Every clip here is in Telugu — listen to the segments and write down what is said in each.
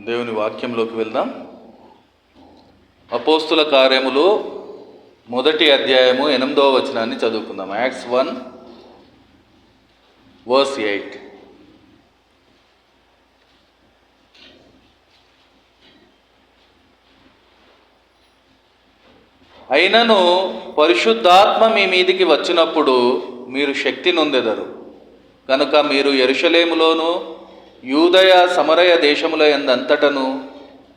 దేవుని వాక్యంలోకి వెళ్దాం. అపోస్తుల కార్యములు మొదటి అధ్యాయము ఎనిమిదవ వచనాన్ని చదువుకుందాం. Acts one verse eight. అయినను పరిశుద్ధాత్మ మీ మీదికి వచ్చినప్పుడు మీరు శక్తి నొందెదరు. కనుక మీరు ఎరుషలేములోనూ యూదయ సమరయ దేశముల ఎందంతటను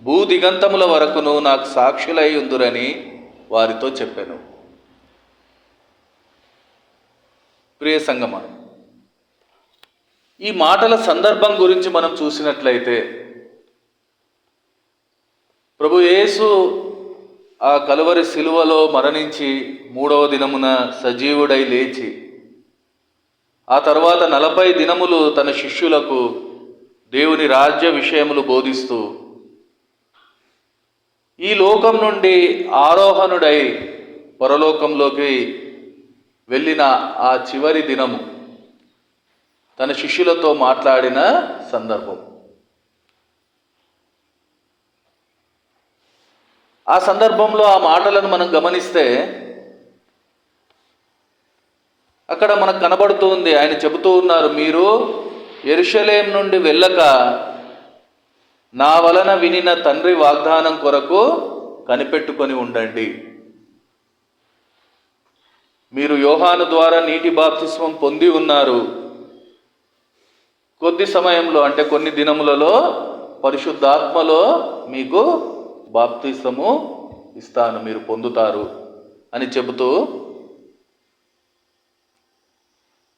భూదిగంతముల వరకును నాకు సాక్షులై ఉందురని వారితో చెప్పాను. ప్రియ సంగమ ఈ మాటల సందర్భం గురించి మనం చూసినట్లయితే ప్రభు యేసు ఆ కలువరి శిలువలో మరణించి మూడవ దినమున సజీవుడై లేచి ఆ తర్వాత నలభై దినములు తన శిష్యులకు దేవుని రాజ్య విషయములు బోధిస్తూ ఈ లోకం నుండి ఆరోహణుడై పరలోకంలోకి వెళ్ళిన ఆ చివరి దినము. తన శిష్యులతో మాట్లాడిన సందర్భం. ఆ సందర్భంలో ఆ మాటలను మనం గమనిస్తే అక్కడ మనకు కనబడుతూ ఉంది ఆయన చెబుతూ ఉన్నారు మీరు ఎరుషలేం నుండి వెళ్ళక నా వలన వినిన తండ్రి వాగ్దానం కొరకు కనిపెట్టుకొని ఉండండి. మీరు యోహాను ద్వారా నీటి బాప్తిస్వం పొంది ఉన్నారు. కొద్ది సమయంలో అంటే కొన్ని దినములలో పరిశుద్ధాత్మలో మీకు బాప్తిస్మము ఇస్తాను మీరు పొందుతారు అని చెబుతూ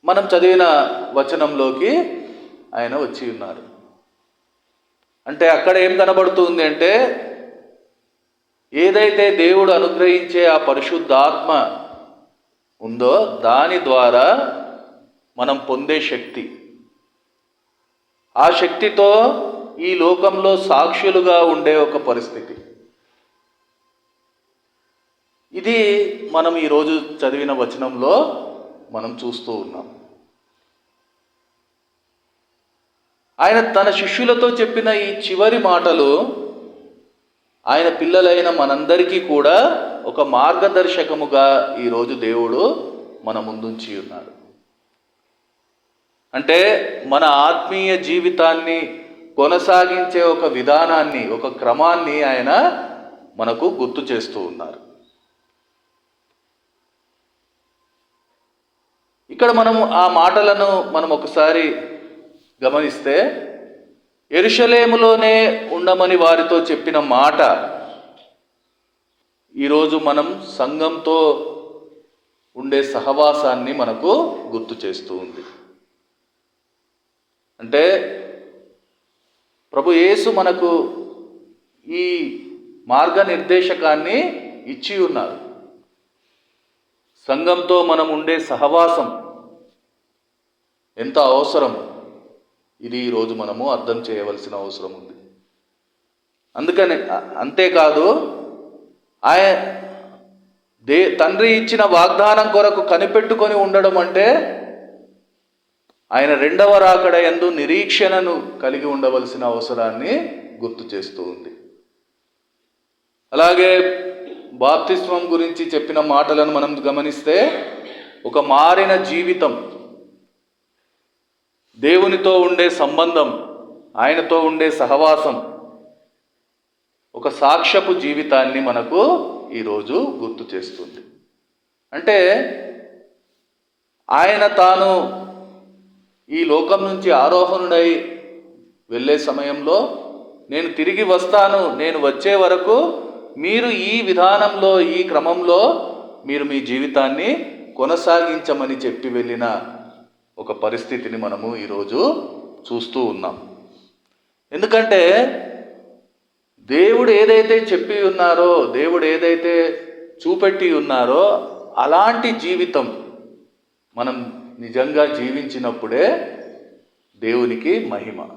మనం చదివిన వచనంలోకి ఆయన వచ్చి ఉన్నారు. అంటే అక్కడ ఏం కనబడుతుంది అంటే ఏదైతే దేవుడు అనుగ్రహించే ఆ పరిశుద్ధాత్మ ఉందో దాని ద్వారా మనం పొందే శక్తి. ఆ శక్తితో ఈ లోకంలో సాక్షులుగా ఉండే ఒక పరిస్థితి. ఇది మనం ఈరోజు చదివిన వచనంలో మనం చూస్తూ ఉన్నాం. ఆయన తన శిష్యులతో చెప్పిన ఈ చివరి మాటలు ఆయన పిల్లలైన మనందరికీ కూడా ఒక మార్గదర్శకముగా ఈరోజు దేవుడు మన ముందుంచి ఉన్నాడు. అంటే మన ఆత్మీయ జీవితాన్ని కొనసాగించే ఒక విధానాన్ని ఒక క్రమాన్ని ఆయన మనకు గుర్తు చేస్తూ ఉన్నారు. ఇక్కడ మనం ఆ మాటలను మనం ఒకసారి గమనిస్తే ఎరుషలేములోనే ఉండమని వారితో చెప్పిన మాట. ఈరోజు మనం సంఘంతో ఉండే సహవాసాన్ని మనకు గుర్తు చేస్తూ ఉంది. అంటే ప్రభు యేసు మనకు ఈ మార్గనిర్దేశకాన్ని ఇచ్చి ఉన్నారు. సంఘంతో మనం ఉండే సహవాసం ఎంత అవసరం ఇది ఈరోజు మనము అర్థం చేయవలసిన అవసరం ఉంది. అందుకని అంతేకాదు ఆయ దే తండ్రి ఇచ్చిన వాగ్దానం కొరకు కనిపెట్టుకొని ఉండడం అంటే ఆయన రెండవ రాకడ ఎందు నిరీక్షణను కలిగి ఉండవలసిన అవసరాన్ని గుర్తు చేస్తూ ఉంది. అలాగే బాప్తిస్వం గురించి చెప్పిన మాటలను మనం గమనిస్తే ఒక మారిన జీవితం దేవునితో ఉండే సంబంధం ఆయనతో ఉండే సహవాసం ఒక సాక్ష్యపు జీవితాన్ని మనకు ఈరోజు గుర్తు చేస్తుంది. అంటే ఆయన తాను ఈ లోకం నుంచి ఆరోహణుడై వెళ్ళే సమయంలో నేను తిరిగి వస్తాను నేను వచ్చే వరకు మీరు ఈ విధానంలో ఈ క్రమంలో మీరు మీ జీవితాన్ని కొనసాగించమని చెప్పి వెళ్ళిన ఒక పరిస్థితిని మనము ఈరోజు చూస్తూ ఉన్నాం. ఎందుకంటే దేవుడు ఏదైతే చెప్పి ఉన్నారో దేవుడు ఏదైతే చూపెట్టి ఉన్నారో అలాంటి జీవితం మనం నిజంగా జీవించినప్పుడే దేవునికి మహిమ.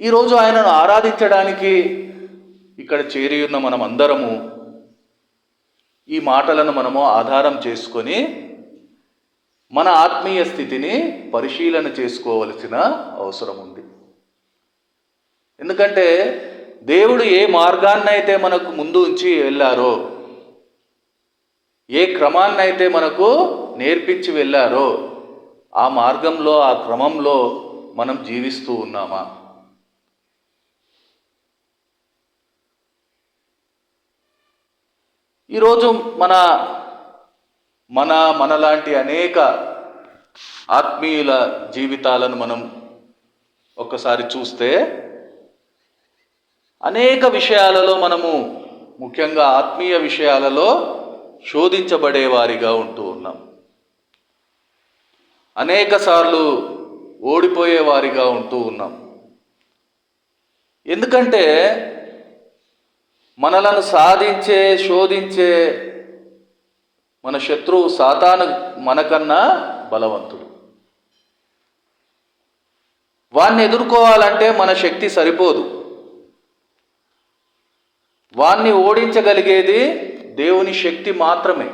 ఈరోజు ఆయనను ఆరాధించడానికి ఇక్కడ చేరి ఉన్న మనం అందరము ఈ మాటలను మనము ఆధారం చేసుకొని మన ఆత్మీయ స్థితిని పరిశీలన చేసుకోవలసిన అవసరం ఉంది. ఎందుకంటే దేవుడు ఏ మార్గాన్నైతే మనకు ముందు ఉంచి వెళ్ళారో ఏ క్రమాన్నైతే మనకు నేర్పించి వెళ్ళారో ఆ మార్గంలో ఆ క్రమంలో మనం జీవిస్తూ ఉన్నామా? ఈరోజు మన మన మనలాంటి అనేక ఆత్మీయుల జీవితాలను మనం ఒక్కసారి చూస్తే అనేక విషయాలలో మనము ముఖ్యంగా ఆత్మీయ విషయాలలో శోధించబడేవారిగా ఉంటూ ఉన్నాం. అనేక సార్లు ఉంటూ ఉన్నాం. ఎందుకంటే మనలను సాధించే శోధించే మన శత్రువు సాతాను మనకన్నా బలవంతుడు. వాణ్ణి ఎదుర్కోవాలంటే మన శక్తి సరిపోదు. వాణ్ణి ఓడించగలిగేది దేవుని శక్తి మాత్రమే.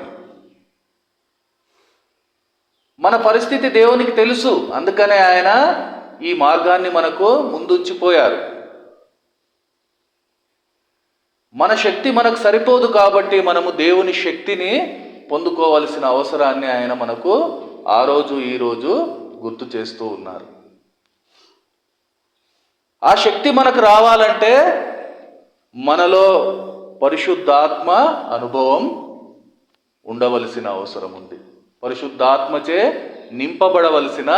మన పరిస్థితి దేవునికి తెలుసు. అందుకనే ఆయన ఈ మార్గాన్ని మనకు ముందుంచిపోయారు. మన శక్తి మనకు సరిపోదు కాబట్టి మనము దేవుని శక్తిని పొందుకోవలసిన అవసరాన్ని ఆయన మనకు ఆ రోజు ఈ రోజు గుర్తు చేస్తూ ఉన్నారు. ఆ శక్తి మనకు రావాలంటే మనలో పరిశుద్ధాత్మ అనుభవం ఉండవలసిన అవసరం ఉంది. పరిశుద్ధాత్మచే నింపబడవలసిన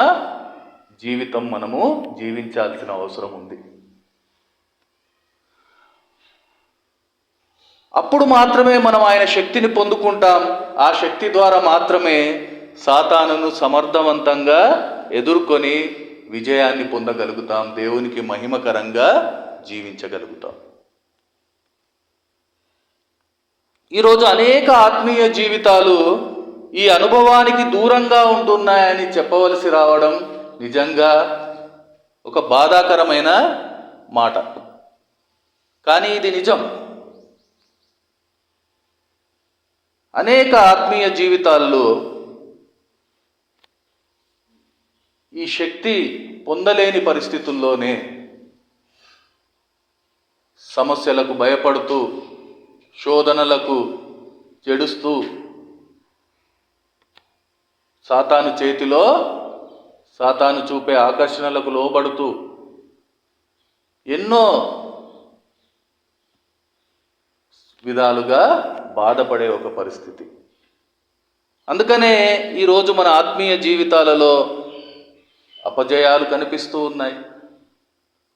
జీవితం మనము జీవించాల్సిన అవసరం ఉంది. అప్పుడు మాత్రమే మనం ఆయన శక్తిని పొందుకుంటాం. ఆ శక్తి ద్వారా మాత్రమే సాతానును సమర్థవంతంగా ఎదుర్కొని విజయాన్ని పొందగలుగుతాం. దేవునికి మహిమకరంగా జీవించగలుగుతాం. ఈరోజు అనేక ఆత్మీయ జీవితాలు ఈ అనుభవానికి దూరంగా ఉంటున్నాయని చెప్పవలసి రావడం నిజంగా ఒక బాధాకరమైన మాట. కానీ ఇది నిజం. అనేక ఆత్మీయ జీవితాల్లో ఈ శక్తి పొందలేని పరిస్థితుల్లోనే సమస్యలకు భయపడుతూ శోధనలకు చెడుస్తూ సాతాను చేతిలో సాతాను చూపే ఆకర్షణలకు లోబడుతూ ఎన్నో విధాలుగా బాధపడే ఒక పరిస్థితి. అందుకనే ఈరోజు మన ఆత్మీయ జీవితాలలో అపజయాలు కనిపిస్తూ ఉన్నాయి.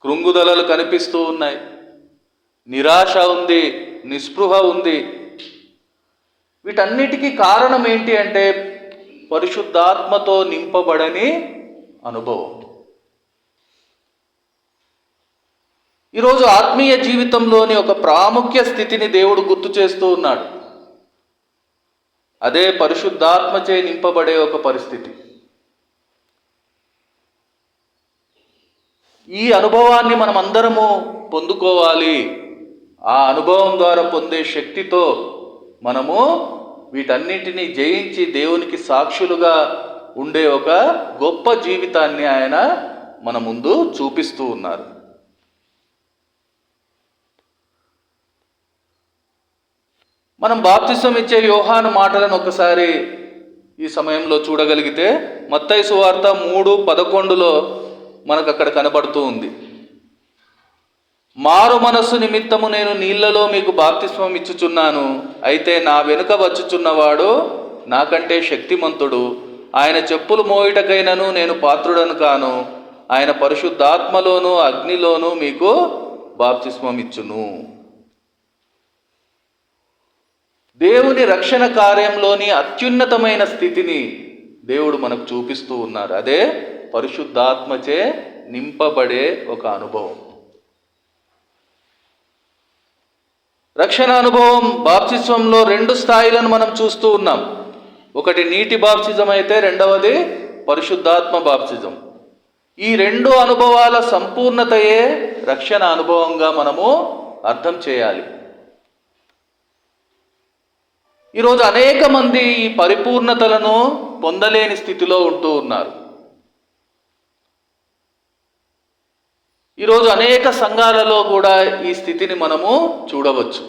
కృంగుదలలు కనిపిస్తూ ఉన్నాయి. నిరాశ ఉంది నిస్పృహ ఉంది. వీటన్నిటికీ కారణం ఏంటి అంటే పరిశుద్ధాత్మతో నింపబడని అనుభవం. ఈరోజు ఆత్మీయ జీవితంలోని ఒక ప్రాముఖ్య స్థితిని దేవుడు గుర్తు చేస్తూ ఉన్నాడు. అదే పరిశుద్ధాత్మచే నింపబడే ఒక పరిస్థితి. ఈ అనుభవాన్ని మనం అందరము పొందుకోవాలి. ఆ అనుభవం ద్వారా పొందే శక్తితో మనము వీటన్నిటినీ జయించి దేవునికి సాక్షులుగా ఉండే ఒక గొప్ప జీవితాన్ని ఆయన మన ముందు చూపిస్తూ ఉన్నారు. మనం బాప్తిసం ఇచ్చే యోహాను మాటలను ఒకసారి ఈ సమయంలో చూడగలిగితే మత్తయి సువార్త మూడు పదకొండులో మనకు అక్కడ కనబడుతూ ఉంది. మారు మనస్సు నిమిత్తము నేను నీళ్ళలో మీకు బాప్తిస్వం ఇచ్చుచున్నాను. అయితే నా వెనుక వచ్చుచున్నవాడు నాకంటే శక్తిమంతుడు. ఆయన చెప్పులు మోయుటకైనను నేను పాత్రుడను కాను. ఆయన పరిశుద్ధాత్మలోను అగ్నిలోను మీకు బాప్తిస్వం ఇచ్చును. దేవుని రక్షణ కార్యంలోని అత్యున్నతమైన స్థితిని దేవుడు మనకు చూపిస్తూ ఉన్నారు. అదే పరిశుద్ధాత్మచే నింపబడే ఒక అనుభవం. రక్షణ అనుభవం బాప్తిస్వంలో రెండు స్థాయిలను మనం చూస్తూ ఉన్నాం. ఒకటి నీటి బాప్సిజం అయితే రెండవది పరిశుద్ధాత్మ బాప్సిజం ఈ రెండు అనుభవాల సంపూర్ణతయే రక్షణ అనుభవంగా మనము అర్థం చేయాలి. ఈరోజు అనేక మంది ఈ పరిపూర్ణతలను పొందలేని స్థితిలో ఉంటూ ఉన్నారు. ఈరోజు అనేక సంఘాలలో కూడా ఈ స్థితిని మనము చూడవచ్చు.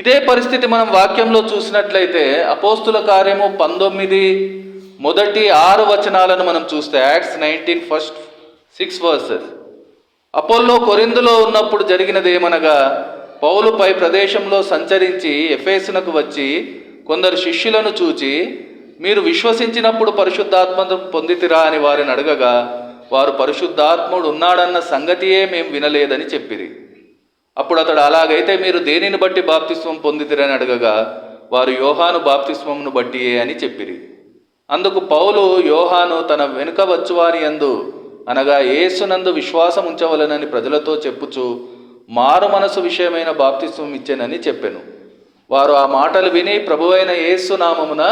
ఇదే పరిస్థితి మనం వాక్యంలో చూసినట్లయితే అపోస్తుల కార్యము పంతొమ్మిది మొదటి ఆరు వచనాలను మనం చూస్తే Acts nineteen first six verses. Apollo కొరిందులో ఉన్నప్పుడు జరిగినది ఏమనగా పౌలు పై ప్రదేశంలో సంచరించి ఎఫేసునకు వచ్చి కొందరు శిష్యులను చూచి మీరు విశ్వసించినప్పుడు పరిశుద్ధాత్మ పొందితిరా? అని వారిని అడగగా వారు పరిశుద్ధాత్ముడు ఉన్నాడన్న సంగతియే మేము వినలేదని చెప్పిరి. అప్పుడు అతడు అలాగైతే మీరు దేనిని బట్టి బాప్తిస్వం పొందితిరని అడగగా వారు యోహాను బాప్తిస్వమును బట్టియే అని చెప్పిరి. అందుకు పౌలు యోహాను తన వెనుక వచ్చువారి యందు అనగా యేసునందు విశ్వాసం ఉంచవలనని ప్రజలతో చెప్పుచు మారు మనసు విషయమైన బాప్తిస్వం ఇచ్చానని చెప్పాను. వారు ఆ మాటలు విని ప్రభువైన యేసు నామమున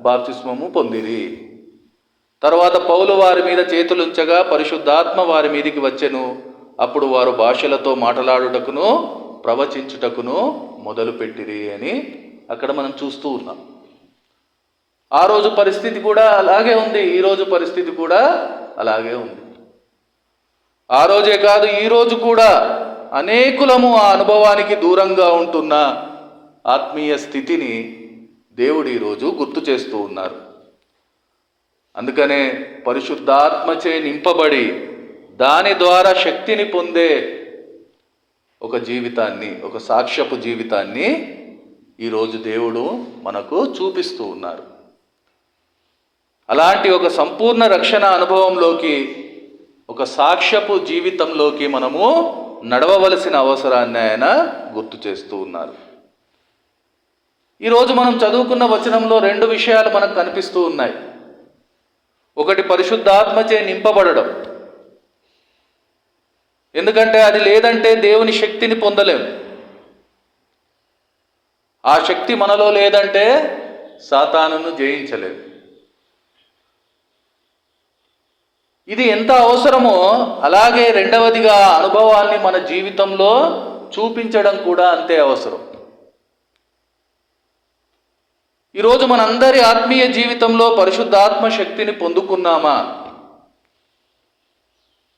బాప్తిస్మము పొందిరి. తర్వాత పౌలు వారి మీద చేతులుంచగా పరిశుద్ధాత్మ వారి మీదికి వచ్చెను. అప్పుడు వారు భాషలతో మాట్లాడుటకును ప్రవచించుటకును మొదలుపెట్టిరి అని అక్కడ మనం చూస్తూ ఉన్నాం. ఆ రోజు పరిస్థితి కూడా అలాగే ఉంది ఈ రోజు పరిస్థితి కూడా అలాగే ఉంది. ఆ రోజే కాదు ఈ రోజు కూడా అనేకులము ఆ అనుభవానికి దూరంగా ఉంటున్న ఆత్మీయ స్థితిని దేవుడు ఈరోజు గుర్తు చేస్తూ ఉన్నారు. అందుకనే పరిశుద్ధాత్మచే నింపబడి దాని ద్వారా శక్తిని పొందే ఒక జీవితాన్ని ఒక సాక్ష్యపు జీవితాన్ని ఈరోజు దేవుడు మనకు చూపిస్తూ ఉన్నారు. అలాంటి ఒక సంపూర్ణ రక్షణ అనుభవంలోకి ఒక సాక్ష్యపు జీవితంలోకి మనము నడవవలసిన అవసరాన్ని ఆయన గుర్తు చేస్తూ ఉన్నారు. ఈరోజు మనం చదువుకున్న వచనంలో రెండు విషయాలు మనకు కనిపిస్తూ ఉన్నాయి. ఒకటి పరిశుద్ధాత్మచే నింపబడడం. ఎందుకంటే అది లేదంటే దేవుని శక్తిని పొందలేం. ఆ శక్తి మనలో లేదంటే సాతానును జయించలేం. ఇది ఎంత అవసరమో అలాగే రెండవదిగా ఆ అనుభవాన్ని మన జీవితంలో చూపించడం కూడా అంతే అవసరం. ఈరోజు మనందరి ఆత్మీయ జీవితంలో పరిశుద్ధాత్మ శక్తిని పొందుకున్నామా?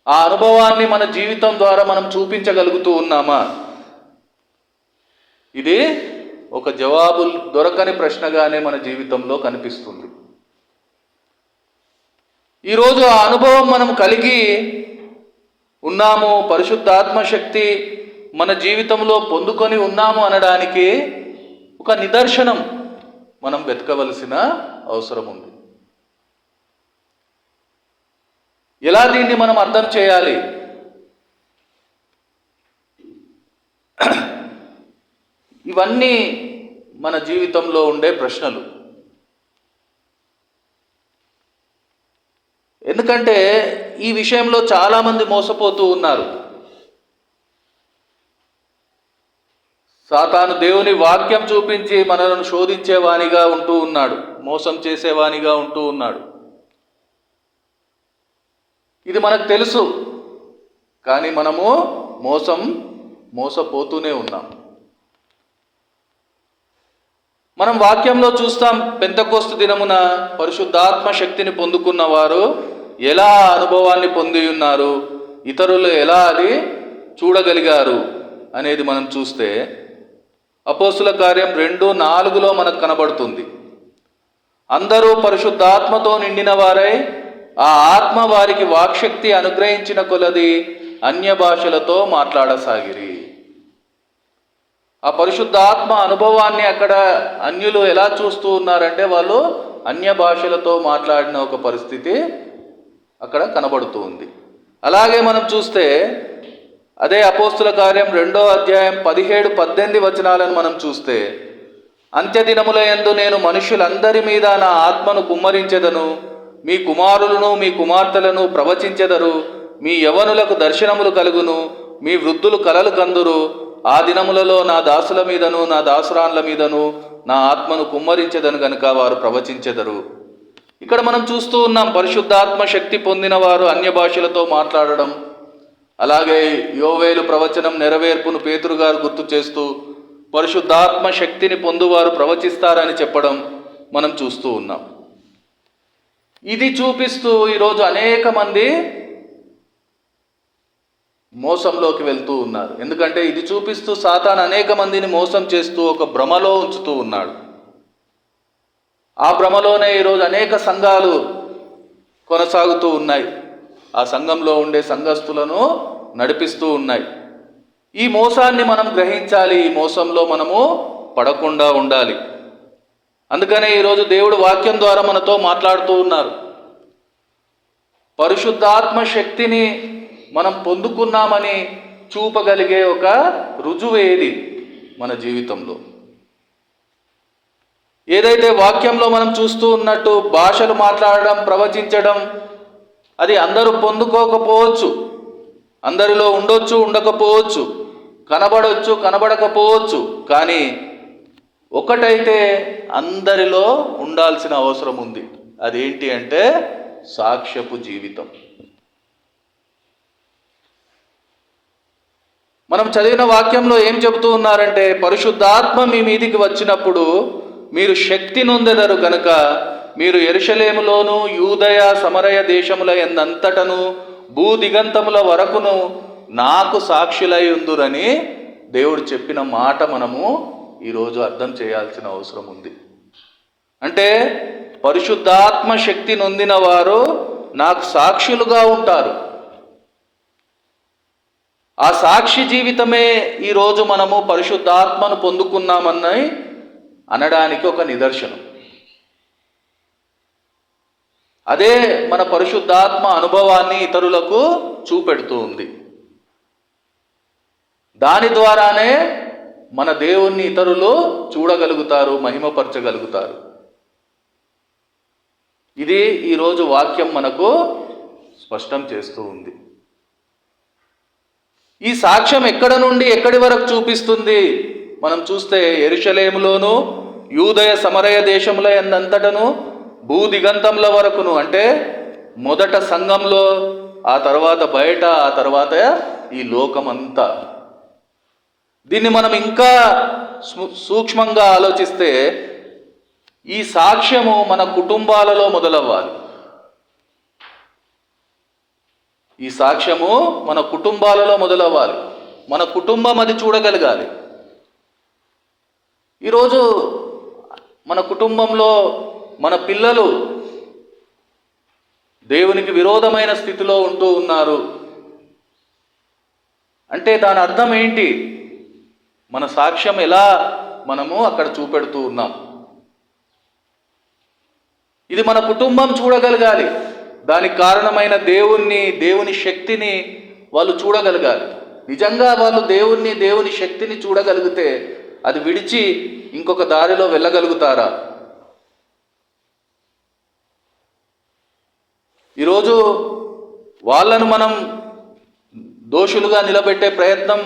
ఆ అనుభవాన్ని మన జీవితం ద్వారా మనం చూపించగలుగుతూ ఉన్నామా? ఇది ఒక జవాబు దొరకని ప్రశ్నగానే మన జీవితంలో కనిపిస్తుంది. ఈరోజు ఆ అనుభవం మనం కలిగి ఉన్నాము పరిశుద్ధాత్మ శక్తి మన జీవితంలో పొందుకొని ఉన్నాము అనడానికి ఒక నిదర్శనం మనం వెతకవలసిన అవసరం ఉంది. ఎలా దీన్ని మనం అర్థం చేయాలి? ఇవన్నీ మన జీవితంలో ఉండే ప్రశ్నలు. ఎందుకంటే ఈ విషయంలో చాలామంది మోసపోతూ ఉన్నారు. సాతాను దేవుని వాక్యం చూపించి మనలను శోధించేవానిగా ఉంటూ ఉన్నాడు. మోసం చేసేవానిగా ఉంటూ ఉన్నాడు. ఇది మనకు తెలుసు. కానీ మనము మోసం మోసపోతూనే ఉన్నాం. మనం వాక్యంలో చూస్తాం పెంతకోస్తు దినమున పరిశుద్ధాత్మ శక్తిని పొందుకున్న వారు ఎలా అనుభవాన్ని పొంది ఉన్నారు? ఇతరులు ఎలా అది చూడగలిగారు? అనేది మనం చూస్తే అపోస్తుల కార్యం రెండు నాలుగులో మనకు కనబడుతుంది. అందరూ పరిశుద్ధాత్మతో నిండిన వారై ఆ ఆత్మ వారికి వాక్శక్తి అనుగ్రహించిన కొలది అన్య భాషలతో మాట్లాడసాగిరి. ఆ పరిశుద్ధాత్మ అనుభవాన్ని అక్కడ అన్యులు ఎలా చూస్తూ ఉన్నారంటే వాళ్ళు అన్య భాషలతో మాట్లాడిన ఒక పరిస్థితి అక్కడ కనబడుతూ ఉంది. అలాగే మనం చూస్తే అదే అపోస్తుల కార్యం రెండో అధ్యాయం పదిహేడు పద్దెనిమిది వచనాలను మనం చూస్తే అంత్యదినముల ఎందు నేను మనుషులందరి మీద నా ఆత్మను కుమ్మరించెదను మీ కుమారులను మీ కుమార్తెలను ప్రవచించెదరు మీ యవనులకు దర్శనములు కలుగును మీ వృద్ధులు కలలు కందురు ఆ దినములలో నా దాసుల మీదను నా దాసురాన్ల మీదను నా ఆత్మను కుమ్మరించెదను గనుక వారు ప్రవచించెదరు. ఇక్కడ మనం చూస్తూ ఉన్నాం పరిశుద్ధాత్మ శక్తి పొందిన వారు అన్య భాషలతో మాట్లాడడం. అలాగే యోవేలు ప్రవచనం నెరవేర్పును పేతురు గారు గుర్తు చేస్తూ పరిశుద్ధాత్మ శక్తిని పొందువారు ప్రవచిస్తారని చెప్పడం మనం చూస్తూ ఉన్నాం. ఇది చూపిస్తూ ఈరోజు అనేక మంది మోసంలోకి వెళ్తూ ఉన్నారు. ఎందుకంటే ఇది చూపిస్తూ సాతాన్ అనేక మందిని మోసం చేస్తూ ఒక భ్రమలో ఉంచుతూ ఉన్నాడు. ఆ భ్రమలోనే ఈరోజు అనేక సంఘాలు కొనసాగుతూ ఉన్నాయి. ఆ సంఘంలో ఉండే సంఘస్థులను నడిపిస్తూ ఉన్నాయి. ఈ మోసాన్ని మనం గ్రహించాలి ఈ మోసంలో మనము పడకుండా ఉండాలి. అందుకనే ఈరోజు దేవుడు వాక్యం ద్వారా మనతో మాట్లాడుతూ ఉన్నారు. పరిశుద్ధాత్మ శక్తిని మనం పొందుకున్నామని చూపగలిగే ఒక రుజువు ఏది? మన జీవితంలో. ఏదైతే వాక్యంలో మనం చూస్తూ ఉన్నట్టు భాషలు మాట్లాడడం ప్రవచించడం అది అందరూ పొందుకోకపోవచ్చు. అందరిలో ఉండొచ్చు ఉండకపోవచ్చు. కనబడవచ్చు కనబడకపోవచ్చు. కానీ ఒకటైతే అందరిలో ఉండాల్సిన అవసరం ఉంది. అదేంటి అంటే సాక్ష్యపు జీవితం. మనం చదివిన వాక్యంలో ఏం చెబుతూ ఉన్నారంటే పరిశుద్ధాత్మ మీ మీదికి వచ్చినప్పుడు మీరు శక్తి నొందెదరు గనుక మీరు ఎరుషలేములోను యూదయ సమరయ దేశముల ఎందంతటను భూ దిగంతముల వరకును నాకు సాక్షులై ఉందురని దేవుడు చెప్పిన మాట మనము ఈరోజు అర్థం చేయాల్సిన అవసరం ఉంది. అంటే పరిశుద్ధాత్మ శక్తి నొందిన వారు నాకు సాక్షులుగా ఉంటారు. ఆ సాక్షి జీవితమే ఈరోజు మనము పరిశుద్ధాత్మను పొందుకున్నామని అనడానికి ఒక నిదర్శనం. అదే మన పరిశుద్ధాత్మ అనుభవాన్ని ఇతరులకు చూపెడుతూ ఉంది. దాని ద్వారానే మన దేవుణ్ణి ఇతరులు చూడగలుగుతారు మహిమపరచగలుగుతారు. ఇది ఈరోజు వాక్యం మనకు స్పష్టం చేస్తూ ఉంది. ఈ సాక్ష్యం ఎక్కడ నుండి ఎక్కడి వరకు చూపిస్తుంది? మనం చూస్తే ఎరుషలేములోను యూదయ సమరయ దేశముల ఎందంతటను భూ దిగంతంల వరకును. అంటే మొదట సంఘంలో ఆ తర్వాత బయట ఆ తర్వాత ఈ లోకమంతా. దీన్ని మనం ఇంకా సూక్ష్మంగా ఆలోచిస్తే ఈ సాక్ష్యము మన కుటుంబాలలో మొదలవ్వాలి. ఈ సాక్ష్యము మన కుటుంబాలలో మొదలవ్వాలి. మన కుటుంబం అది చూడగలగాలి. ఈరోజు మన కుటుంబంలో మన పిల్లలు దేవునికి విరోధమైన స్థితిలో ఉంటూ ఉన్నారు. అంటే దాని అర్థం ఏంటి? మన సాక్ష్యం ఎలా మనము అక్కడ చూపెడుతూ ఉన్నాం. ఇది మన కుటుంబం చూడగలగాలి. దానికి కారణమైన దేవుణ్ణి దేవుని శక్తిని వాళ్ళు చూడగలగాలి. నిజంగా వాళ్ళు దేవుణ్ణి దేవుని శక్తిని చూడగలిగితే అది విడిచి ఇంకొక దారిలో వెళ్ళగలుగుతారా? ఈరోజు వాళ్ళను మనం దోషులుగా నిలబెట్టే ప్రయత్నం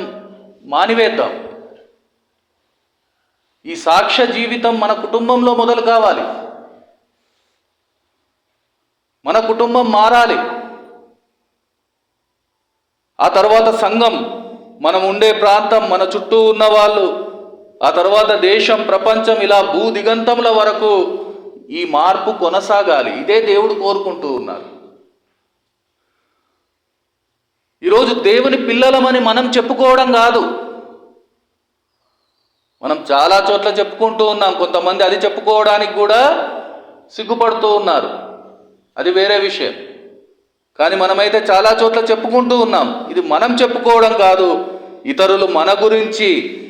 మానివేద్దాం. ఈ సాక్ష్య జీవితం మన కుటుంబంలో మొదలు కావాలి. మన కుటుంబం మారాలి. ఆ తర్వాత సంఘం మనం ఉండే ప్రాంతం మన చుట్టూ ఉన్న వాళ్ళు ఆ తర్వాత దేశం ప్రపంచం ఇలా భూ దిగంతముల వరకు ఈ మార్పు కొనసాగాలి. ఇదే దేవుడు కోరుకుంటూ ఉన్నారు. ఈరోజు దేవుని పిల్లలమని మనం చెప్పుకోవడం కాదు. మనం చాలా చోట్ల చెప్పుకుంటూ ఉన్నాం. కొంతమంది అది చెప్పుకోవడానికి కూడా సిగ్గుపడుతూ ఉన్నారు. అది వేరే విషయం. కానీ మనమైతే చాలా చోట్ల చెప్పుకుంటూ ఉన్నాం. ఇది మనం చెప్పుకోవడం కాదు. ఇతరులు మన గురించి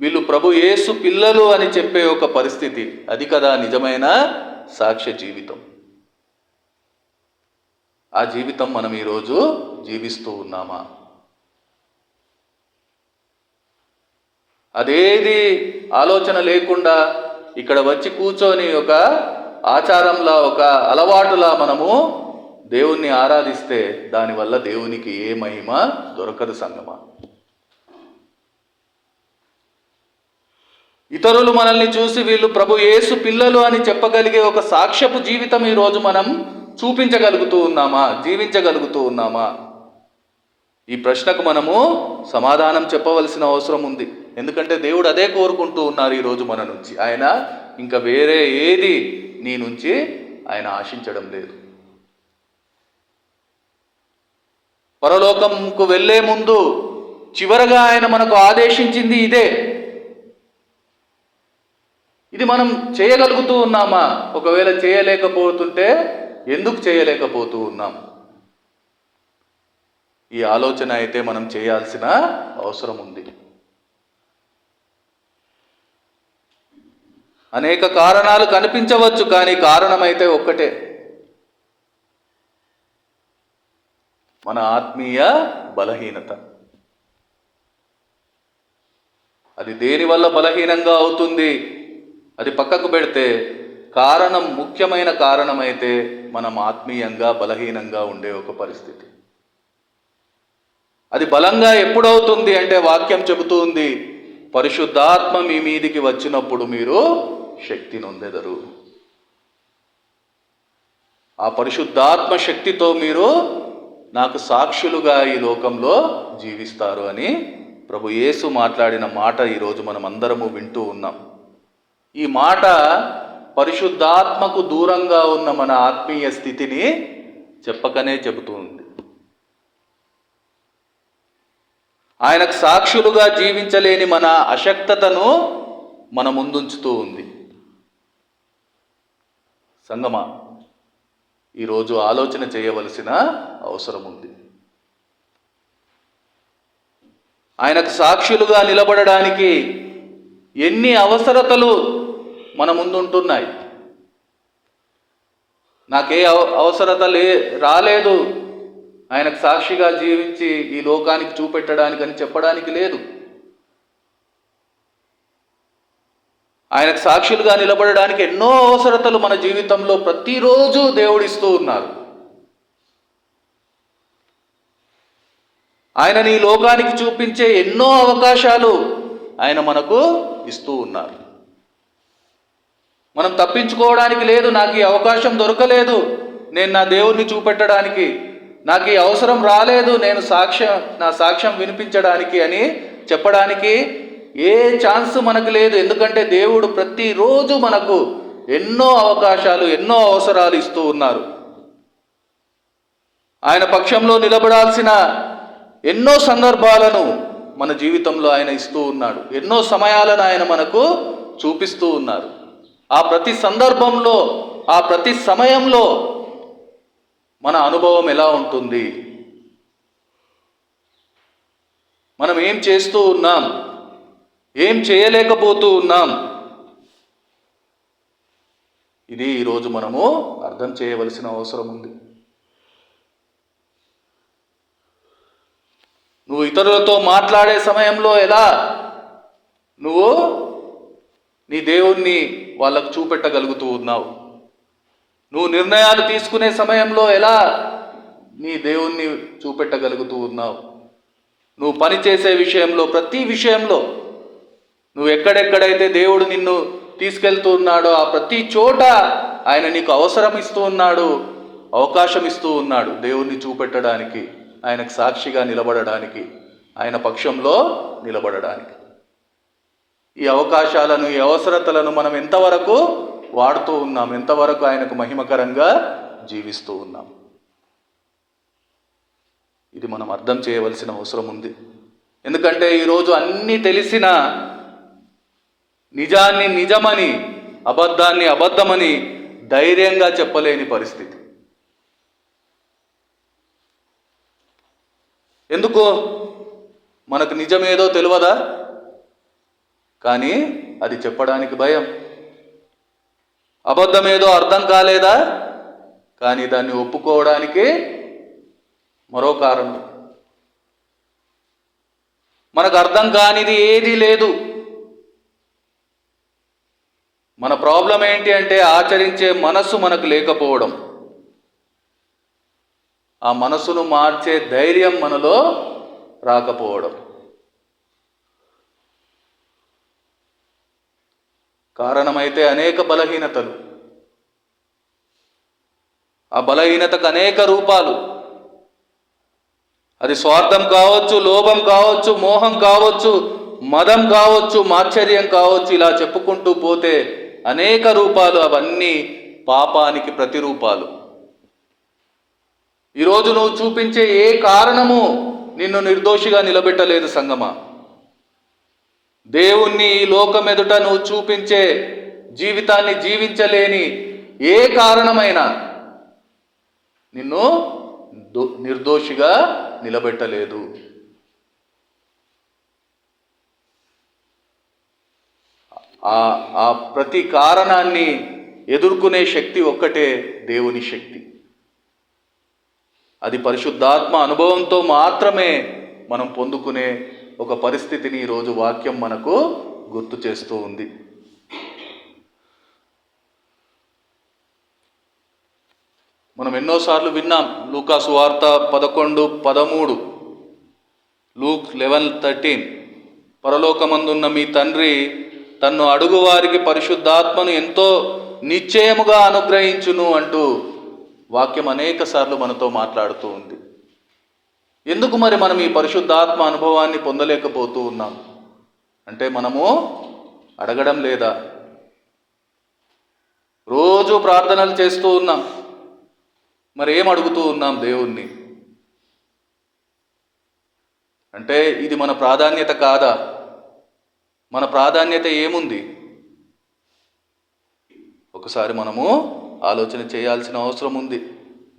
వీళ్ళు ప్రభు యేసు పిల్లలు అని చెప్పే ఒక పరిస్థితి. అది కదా నిజమైన సాక్ష్య జీవితం. ఆ జీవితం మనం ఈరోజు జీవిస్తూ ఉన్నామా? అదేది ఆలోచన లేకుండా ఇక్కడ వచ్చి కూర్చొని ఒక ఆచారంలా ఒక అలవాటులా మనము దేవుణ్ణి ఆరాధిస్తే దానివల్ల దేవునికి ఏ మహిమ దొరకదు సంగమా? ఇతరులు మనల్ని చూసి వీళ్ళు ప్రభు యేసు పిల్లలు అని చెప్పగలిగే ఒక సాక్ష్యపు జీవితం ఈరోజు మనం చూపించగలుగుతూ ఉన్నామా? జీవించగలుగుతూ ఉన్నామా? ఈ ప్రశ్నకు మనము సమాధానం చెప్పవలసిన అవసరం ఉంది. ఎందుకంటే దేవుడు అదే కోరుకుంటూ ఉన్నారు ఈరోజు మన నుంచి. ఆయన ఇంకా వేరే ఏది నీ నుంచి ఆయన ఆశించడం లేదు. పరలోకంకు వెళ్ళే ముందు చివరగా ఆయన మనకు ఆదేశించింది ఇదే. ఇది మనం చేయగలుగుతూ ఉన్నామా? ఒకవేళ చేయలేకపోతుంటే ఎందుకు చేయలేకపోతూ ఉన్నాం? ఈ ఆలోచన అయితే మనం చేయాల్సిన అవసరం ఉంది. అనేక కారణాలు కనిపించవచ్చు కానీ కారణమైతే ఒక్కటే. మన ఆత్మీయ బలహీనత. అది దేనివల్ల బలహీనంగా అవుతుంది? అది పక్కకు పెడితే కారణం ముఖ్యమైన కారణమైతే మనం ఆత్మీయంగా బలహీనంగా ఉండే ఒక పరిస్థితి. అది బలంగా ఎప్పుడవుతుంది అంటే వాక్యం చెబుతూ ఉంది పరిశుద్ధాత్మ మీ మీదికి వచ్చినప్పుడు మీరు శక్తి నొందెదరు. ఆ పరిశుద్ధాత్మ శక్తితో మీరు నాకు సాక్షులుగా ఈ లోకంలో జీవిస్తారు అని ప్రభు యేసు మాట్లాడిన మాట ఈరోజు మనం అందరము వింటూ ఉన్నాం. ఈ మాట పరిశుద్ధాత్మకు దూరంగా ఉన్న మన ఆత్మీయ స్థితిని చెప్పకనే చెబుతూ ఉంది. ఆయనకు సాక్షులుగా జీవించలేని మన అశక్తతను మన ముందుంచుతూ ఉంది. సంగమా ఈరోజు ఆలోచన చేయవలసిన అవసరం ఉంది. ఆయనకు సాక్షులుగా నిలబడడానికి ఎన్ని అవసరతలు మన ముందుంటున్నాయి. నాకే అవ- అవసరత లే రాలేదు. ఆయనకు సాక్షిగా జీవించి ఈ లోకానికి చూపెట్టడానికి అని చెప్పడానికి లేదు. ఆయనకు సాక్షులుగా నిలబడడానికి ఎన్నో అవసరతలు మన జీవితంలో ప్రతిరోజు దేవుడిస్తూ ఉన్నారు. ఆయన ఈ లోకానికి చూపించే ఎన్నో అవకాశాలు ఆయన మనకు ఇస్తూ ఉన్నారు. మనం తప్పించుకోవడానికి లేదు నాకు ఈ అవకాశం దొరకలేదు. నేను నా దేవుణ్ణి చూపెట్టడానికి నాకు ఈ అవసరం రాలేదు నేను సాక్ష్యం నా సాక్ష్యం వినిపించడానికి అని చెప్పడానికి ఏ ఛాన్స్ మనకు లేదు. ఎందుకంటే దేవుడు ప్రతిరోజు మనకు ఎన్నో అవకాశాలు ఎన్నో అవసరాలు ఇస్తూ ఉన్నారు. ఆయన పక్షంలో నిలబడాల్సిన ఎన్నో సందర్భాలను మన జీవితంలో ఆయన ఇస్తూ ఉన్నాడు. ఎన్నో సమయాలను ఆయన మనకు చూపిస్తూ ఉన్నారు. ఆ ప్రతి సందర్భంలో ఆ ప్రతి సమయంలో మన అనుభవం ఎలా ఉంటుంది? మనం ఏం చేస్తూ ఉన్నాం? ఏం చేయలేకపోతూ ఉన్నాం? ఇది ఈరోజు మనము అర్థం చేయవలసిన అవసరం ఉంది. నువ్వు ఇతరులతో మాట్లాడే సమయంలో ఎలా? నువ్వు నీ దేవుణ్ణి వాళ్ళకు చూపెట్టగలుగుతూ ఉన్నావు. నువ్వు నిర్ణయాలు తీసుకునే సమయంలో ఎలా నీ దేవుణ్ణి చూపెట్టగలుగుతూ ఉన్నావు? నువ్వు పని చేసే విషయంలో ప్రతి విషయంలో నువ్వు ఎక్కడెక్కడైతే దేవుడు నిన్ను తీసుకెళ్తూ ఉన్నాడో ఆ ప్రతి చోట ఆయన నీకు అవసరం ఇస్తూ ఉన్నాడు అవకాశం ఇస్తూ ఉన్నాడు దేవుణ్ణి చూపెట్టడానికి ఆయనకు సాక్షిగా నిలబడడానికి ఆయన పక్షంలో నిలబడడానికి. ఈ అవకాశాలను ఈ అవసరతలను మనం ఎంతవరకు వాడుతూ ఉన్నాం ఎంతవరకు ఆయనకు మహిమకరంగా జీవిస్తూ ఉన్నాం. ఇది మనం అర్థం చేయవలసిన అవసరం ఉంది. ఎందుకంటే ఈరోజు అన్నీ తెలిసిన నిజాన్ని నిజమని అబద్ధాన్ని అబద్ధమని ధైర్యంగా చెప్పలేని పరిస్థితి. ఎందుకు మనకు నిజమేదో తెలియదా? కానీ అది చెప్పడానికి భయం. అబద్ధం ఏదో అర్థం కాలేదా? కానీ దాన్ని ఒప్పుకోవడానికి మరో కారణం. మనకు అర్థం కానిది ఏదీ లేదు. మన ప్రాబ్లం ఏంటి అంటే ఆచరించే మనస్సు మనకు లేకపోవడం. ఆ మనసును మార్చే ధైర్యం మనలో రాకపోవడం. కారణమైతే అనేక బలహీనతలు. ఆ బలహీనతకు అనేక రూపాలు. అది స్వార్థం కావచ్చు లోభం కావచ్చు మోహం కావచ్చు మదం కావచ్చు మాశ్చర్యం కావచ్చు ఇలా చెప్పుకుంటూ పోతే అనేక రూపాలు అవన్నీ పాపానికి ప్రతిరూపాలు. ఈరోజు నువ్వు చూపించే ఏ కారణము నిన్ను నిర్దోషిగా నిలబెట్టలేదు సంగమా? దేవుణ్ణి ఈ లోకం ఎదుట నువ్వు చూపించే జీవితాన్ని జీవించలేని ఏ కారణమైనా నిన్ను దో- నిర్దోషిగా నిలబెట్టలేదు. ఆ ఆ ప్రతి కారణాన్ని ఎదుర్కొనే శక్తి ఒక్కటే దేవుని శక్తి. అది పరిశుద్ధాత్మ అనుభవంతో మాత్రమే మనం పొందుకునే ఒక పరిస్థితిని ఈరోజు వాక్యం మనకు గుర్తు చేస్తూ ఉంది. మనం ఎన్నోసార్లు విన్నాం లూకాసు వార్త పదకొండు పదమూడు లూక్ లెవెన్ థర్టీన్. పరలోకమందున్న మీ తండ్రి తన్ను అడుగువారికి పరిశుద్ధాత్మను ఎంతో నిశ్చయముగా అనుగ్రహించును అంటూ వాక్యం అనేక సార్లు మనతో మాట్లాడుతూ ఉంది. ఎందుకు మరి మనం ఈ పరిశుద్ధాత్మ అనుభవాన్ని పొందలేకపోతూ ఉన్నాం? అంటే మనము అడగడం లేదా? రోజు ప్రార్థనలు చేస్తూ ఉన్నాం. మరి ఏం అడుగుతూ ఉన్నాం దేవుణ్ణి? అంటే ఇది మన ప్రాధాన్యత కాదా? మన ప్రాధాన్యత ఏముంది? ఒకసారి మనము ఆలోచన చేయాల్సిన అవసరం ఉంది.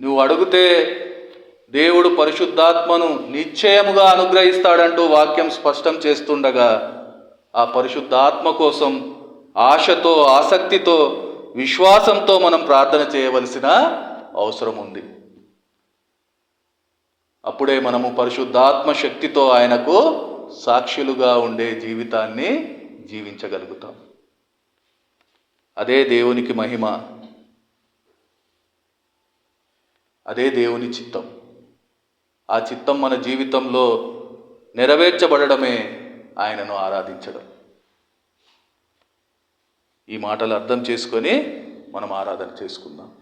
నువ్వు అడిగితే దేవుడు పరిశుద్ధాత్మను నిశ్చయముగా అనుగ్రహిస్తాడంటూ వాక్యం స్పష్టం చేస్తుండగా ఆ పరిశుద్ధాత్మ కోసం ఆశతో ఆసక్తితో విశ్వాసంతో మనం ప్రార్థన చేయవలసిన అవసరం ఉంది అప్పుడే మనము పరిశుద్ధాత్మ శక్తితో ఆయనకు సాక్షులుగా ఉండే జీవితాన్ని జీవించగలుగుతాం. అదే దేవునికి మహిమ. అదే దేవుని చిత్తం. ఆ చిత్తం మన జీవితంలో నెరవేర్చబడమే ఆయనను ఆరాధించడం. ఈ మాటలు అర్థం చేసుకొని మనం ఆరాధన చేసుకుందాం.